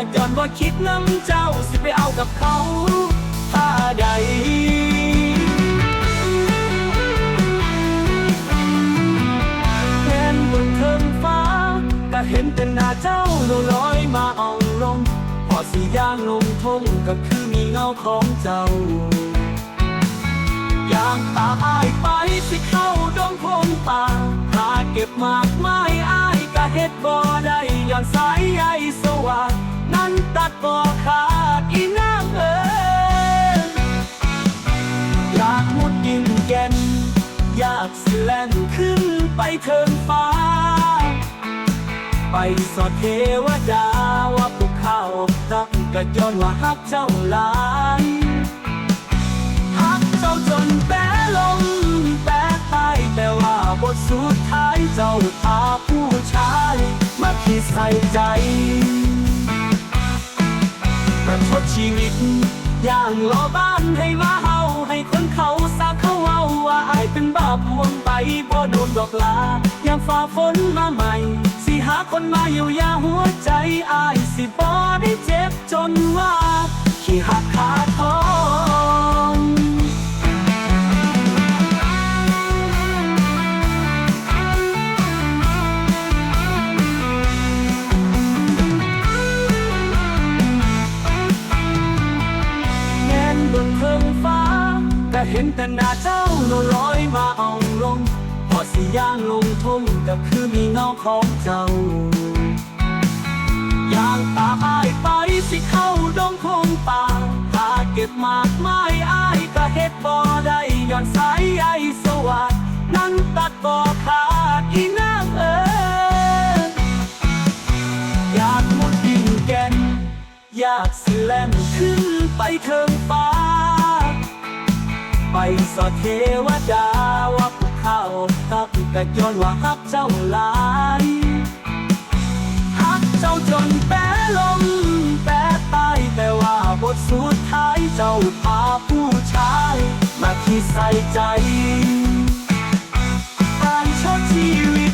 ก็ย้อนว่าคิดน้ำเจ้าสิไปเอากับเขาท่าใดเห็นบนเทิงฟ้าก็เห็นแต่หน้าเจ้าลอยมาอ่องลง พอสีย่างลงทงก็คือมีเงาของเจ้าอย่างตาอายไปสิเข้าดงพงป่าหาเก็บมากไม้อายก็เฮ็ดบ่ได้ย้อนสายใยสว่าง นั้นตัดบ่อขาดอีนางเอ๋ยอยากมุดดินแก่น อยากสิแล่นขึ้นไปเทิงฟ้า ไปสอดเทวดาว่าภูเขารักก็ย้อนว่าฮักเจ้าหลายฮักเจ้าจนแปรลงแปรตายแต่ว่าบทสุดท้ายเจ้าพาผู้ชาย มาคิดใส่ใจ ประชดชีวิต อย่างล้อบ้านให้มาเฮาให้คนเขาสาเขาเว้าว่าอายเป็นบาปวงไปบ่โดนดอกลาอย่างฝ่าฝนมาใหม่ สิหาคนมาอยู่ยาหัวใจอายสิบ่ได้เจ็บจนว่าขี้หักขา เห็นแต่หน้าเจ้าลอยมาอ่องลง พอสิย่างลงทุ่งก็คือมีเงาของเจ้าอย่างตาอายไปสิเข้าดงคงป่าหาเก็บมากไม้อายก็เฮ็ดบ่ได้ย้อนสายใยสวัสดนั้นตัดบ่ขาดอีนางเอ๋อยากมุดดินแก่นอยากสิแล่นขึ้นไปเทิงฟ้า สอดเทวดาว่าภูเขาตักก็ย้อนว่าฮักเจ้าหลายฮักเจ้าจนแปรลงแปรตายแต่ว่าบทสุดท้ายเจ้าพาผู้ชาย มาที่ใส่ใจการชดชีวิต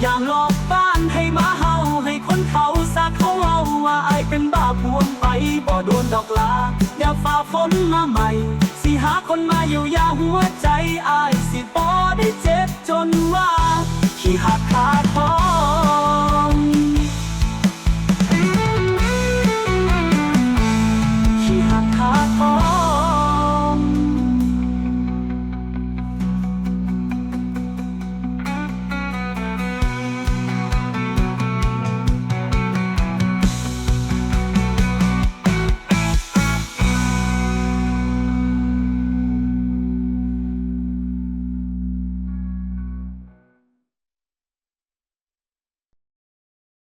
อย่างหลอกบ้านให้มาเฮาให้คนเขาสักเขาเอาว่าไอเป็นบ้าพวงไปบ่โดนดอกลาอย่าฝ่าฝนมาใหม่ หาคนมาอยู่ยาหัวใจอายสิบอได้เจ็บจนว่าขี้หัก